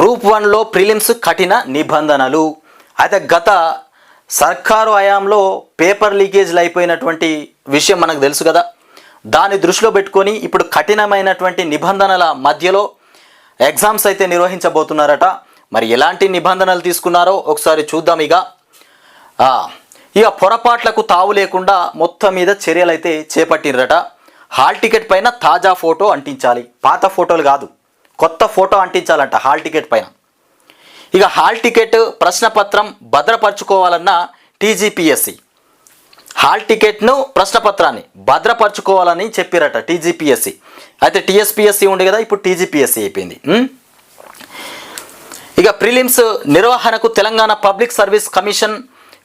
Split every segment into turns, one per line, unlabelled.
Group వన్లో prelims కఠిన నిబంధనలు. అయితే గత సర్కారు హయాంలో పేపర్ లీకేజ్లు అయిపోయినటువంటి విషయం మనకు తెలుసు కదా. దాన్ని దృష్టిలో పెట్టుకొని ఇప్పుడు కఠినమైనటువంటి నిబంధనల మధ్యలో ఎగ్జామ్స్ అయితే నిర్వహించబోతున్నారట. మరి ఎలాంటి నిబంధనలు తీసుకున్నారో ఒకసారి చూద్దాం ఇక. ఇక పొరపాట్లకు తావు లేకుండా మొత్తం మీద చర్యలు అయితే చేపట్టినరట హాల్ టికెట్ పైన తాజా ఫోటో అంటించాలి. పాత ఫోటోలు కాదు. కొత్త ఫోటో అంటించాలంట హాల్ టికెట్ పైన. ఇక హాల్ టికెట్ ప్రశ్నపత్రం భద్రపరచుకోవాలన్న టీజీపీఎస్సి. హాల్ టికెట్ను ప్రశ్నపత్రాన్ని భద్రపరచుకోవాలని చెప్పారట టీజీపీఎస్సి. అయితే టీఎస్పీఎస్సి ఉండే కదా ఇప్పుడు టీజీపీఎస్సి అయిపోయింది. ఇక ప్రిలిమ్స్ నిర్వహణకు Telangana Public Service Commission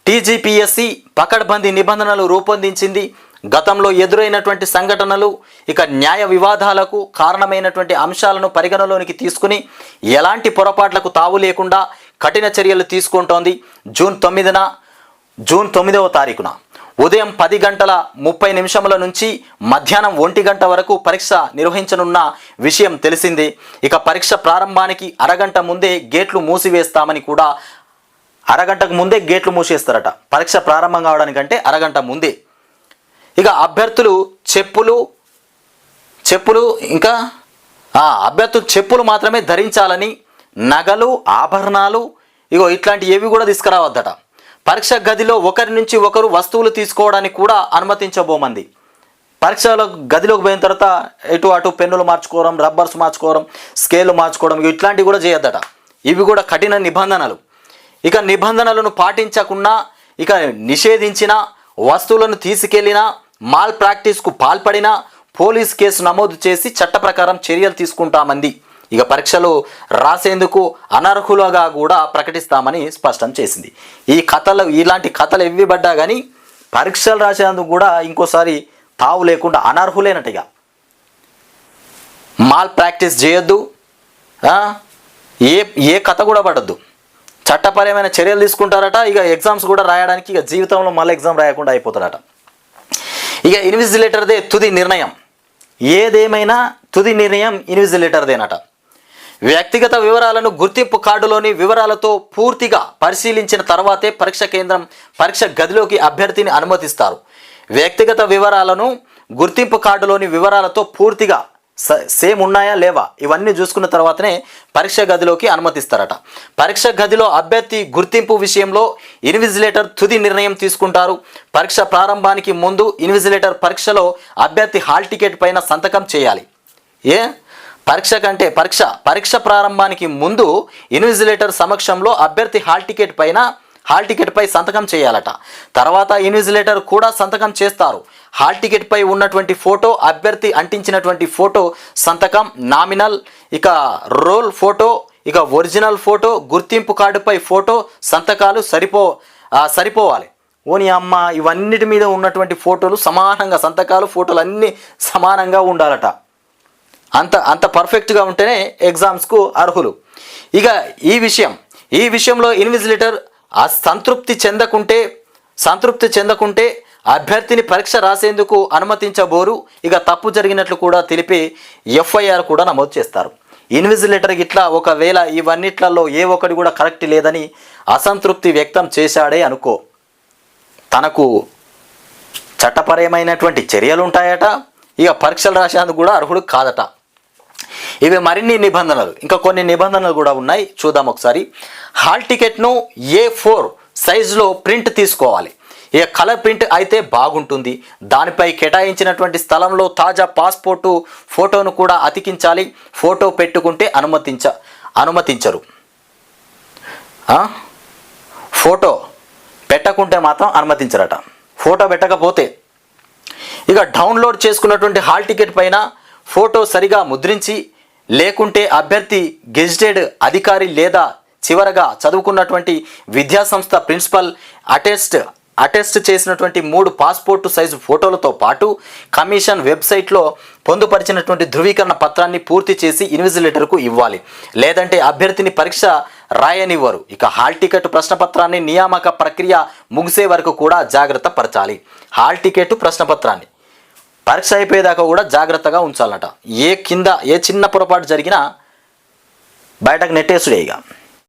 TGPSC పకడ్బందీ నిబంధనలు రూపొందించింది. గతంలో ఎదురైనటువంటి సంఘటనలు ఇక న్యాయ వివాదాలకు కారణమైనటువంటి అంశాలను పరిగణలోనికి తీసుకుని ఎలాంటి పొరపాట్లకు తావు లేకుండా కఠిన చర్యలు తీసుకుంటోంది జూన్ తొమ్మిదిన జూన్ తొమ్మిదవ తారీఖున. ఉదయం పది గంటల ముప్పై నిమిషముల నుంచి మధ్యాహ్నం ఒంటి గంట వరకు పరీక్ష నిర్వహించనున్న విషయం తెలిసిందే. ఇక పరీక్ష ప్రారంభానికి అరగంట ముందే గేట్లు మూసివేస్తామని కూడా అరగంటకు ముందే గేట్లు మూసేస్తారట. పరీక్ష ప్రారంభం కావడానికంటే అరగంట ముందే. ఇక అభ్యర్థులు చెప్పులు చెప్పులు ఇంకా ఆ, అభ్యర్థులు చెప్పులు మాత్రమే ధరించాలని నగలు ఆభరణాలు ఇగో ఇట్లాంటి ఏవి కూడా తీసుకురావద్దట. పరీక్ష గదిలో ఒకరి నుంచి ఒకరు వస్తువులు తీసుకోవడానికి కూడా అనుమతించబోమంది. పరీక్షల గదిలోకి పోయిన తర్వాత ఇటు అటు పెన్నులు మార్చుకోవడం రబ్బర్స్ మార్చుకోవడం స్కేల్ మార్చుకోవడం ఇవి ఇట్లాంటివి కూడా చేయొద్దట. ఇవి కూడా కఠిన నిబంధనలు. ఇక నిబంధనలను పాటించకుండా ఇక నిషేధించిన వస్తువులను తీసుకెళ్ళినా మాల్ ప్రాక్టీస్కు పాల్పడిన పోలీస్ కేసు నమోదు చేసి చట్ట ప్రకారం చర్యలు తీసుకుంటామంది. ఇక పరీక్షలు రాసేందుకు అనర్హులుగా కూడా ప్రకటిస్తామని స్పష్టం చేసింది. ఈ కథలు ఇలాంటి కథలు ఎవ్వి పడ్డా కానీ పరీక్షలు రాసేందుకు కూడా ఇంకోసారి తావు లేకుండా అనర్హులేనట్టుగా మాల్ ప్రాక్టీస్ చేయొద్దు ఏ ఏ కథ కూడా పడద్దు. చట్టపరమైన చర్యలు తీసుకుంటారట ఇక ఎగ్జామ్స్ కూడా రాయడానికి ఇక జీవితంలో మళ్ళీ ఎగ్జామ్ రాయకుండా అయిపోతాడట ఇక ఇన్విజిలేటర్దే తుది నిర్ణయం. ఏదేమైనా తుది నిర్ణయం ఇన్విజిలేటర్దేనట. వ్యక్తిగత వివరాలను గుర్తింపు కార్డులోని వివరాలతో పూర్తిగా పరిశీలించిన తర్వాతే పరీక్ష కేంద్రం పరీక్ష గదిలోకి అభ్యర్థిని అనుమతిస్తారు. వ్యక్తిగత వివరాలను గుర్తింపు కార్డులోని వివరాలతో పూర్తిగా సేమ్ ఉన్నాయా లేవా? ఇవన్నీ చూసుకున్న తర్వాతనే పరీక్ష గదిలోకి అనుమతిస్తారట. పరీక్ష గదిలో అభ్యర్థి గుర్తింపు విషయంలో ఇన్విజిలేటర్ తుది నిర్ణయం తీసుకుంటారు. పరీక్ష ప్రారంభానికి ముందు ఇన్విజిలేటర్ పరీక్షలో అభ్యర్థి హాల్ టికెట్ పైన సంతకం చేయాలి. ఏ? పరీక్ష కంటే పరీక్ష పరీక్ష ప్రారంభానికి ముందు ఇన్విజిలేటర్ సమక్షంలో అభ్యర్థి హాల్ టికెట్ పైన హాల్ టికెట్పై సంతకం చేయాలట. తర్వాత ఇన్విజిలేటర్ కూడా సంతకం చేస్తారు. హాల్ టికెట్పై ఉన్నటువంటి ఫోటో అభ్యర్థి అంటించినటువంటి ఫోటో సంతకం నామినల్ ఇక రోల్ ఫోటో ఇక ఒరిజినల్ ఫోటో గుర్తింపు కార్డుపై ఫోటో సంతకాలు సరిపో సరిపోవాలి. ఓని అమ్మ ఇవన్నిటి మీద ఉన్నటువంటి ఫోటోలు సమానంగా సంతకాలు ఫోటోలు అన్నీ సమానంగా ఉండాలట. అంత అంత పర్ఫెక్ట్గా ఉంటేనే ఎగ్జామ్స్కు అర్హులు. ఇక ఈ విషయం ఈ విషయంలో ఇన్విజిలేటర్ ఆ సంతృప్తి చెందకుంటే సంతృప్తి చెందకుంటే అభ్యర్థిని పరీక్ష రాసేందుకు అనుమతించబోరు. ఇక తప్పు జరిగినట్లు కూడా తెలిపి ఎఫ్ఐఆర్ కూడా నమోదు చేస్తారు. ఇన్విజిలేటర్ ఇట్లా ఒకవేళ ఇవన్నిట్లలో ఏ ఒక్కటి కూడా కరెక్ట్ లేదని అసంతృప్తి వ్యక్తం చేశాడే అనుకో. తనకు చట్టపరమైనటువంటి చర్యలు ఉంటాయట ఇక పరీక్షలు రాసేందుకు కూడా అర్హుడు కాదట. ఇవి మరిన్ని నిబంధనలు. ఇంకా కొన్ని నిబంధనలు కూడా ఉన్నాయి. చూద్దాం ఒకసారి. హాల్ టికెట్ను ఏ ఫోర్ సైజులో ప్రింట్ తీసుకోవాలి. ఏ కలర్ ప్రింట్ అయితే బాగుంటుంది. దానిపై కేటాయించినటువంటి స్థలంలో తాజా పాస్పోర్టు ఫోటోను కూడా అతికించాలి. ఫోటో పెట్టుకుంటే అనుమతించ అనుమతించరు. ఫోటో పెట్టకుంటే మాత్రం అనుమతించరట. ఫోటో పెట్టకపోతే. ఇక డౌన్లోడ్ చేసుకున్నటువంటి హాల్ టికెట్ పైన ఫోటో సరిగా ముద్రించి లేకుంటే అభ్యర్థి గెజిటెడ్ అధికారి లేదా చివరగా చదువుకున్నటువంటి విద్యాసంస్థ ప్రిన్సిపల్ అటెస్ట్ అటెస్ట్ చేసినటువంటి మూడు పాస్పోర్టు సైజు ఫోటోలతో పాటు కమిషన్ వెబ్సైట్లో పొందుపరిచినటువంటి ధృవీకరణ పత్రాన్ని పూర్తి చేసి ఇన్విజిలేటర్కు ఇవ్వాలి. లేదంటే అభ్యర్థిని పరీక్ష రాయనివ్వరు. ఇక హాల్ టికెట్ ప్రశ్నపత్రాన్ని నియామక ప్రక్రియ ముగిసే వరకు కూడా జాగ్రత్త పరచాలి. హాల్ టికెట్ ప్రశ్నపత్రాన్ని. పరీక్ష అయిపోయేదాకా కూడా జాగ్రత్తగా ఉంచాలట. ఏ కింద ఏ చిన్న పొరపాటు జరిగినా బయటకు నెట్టేసుడే ఇక.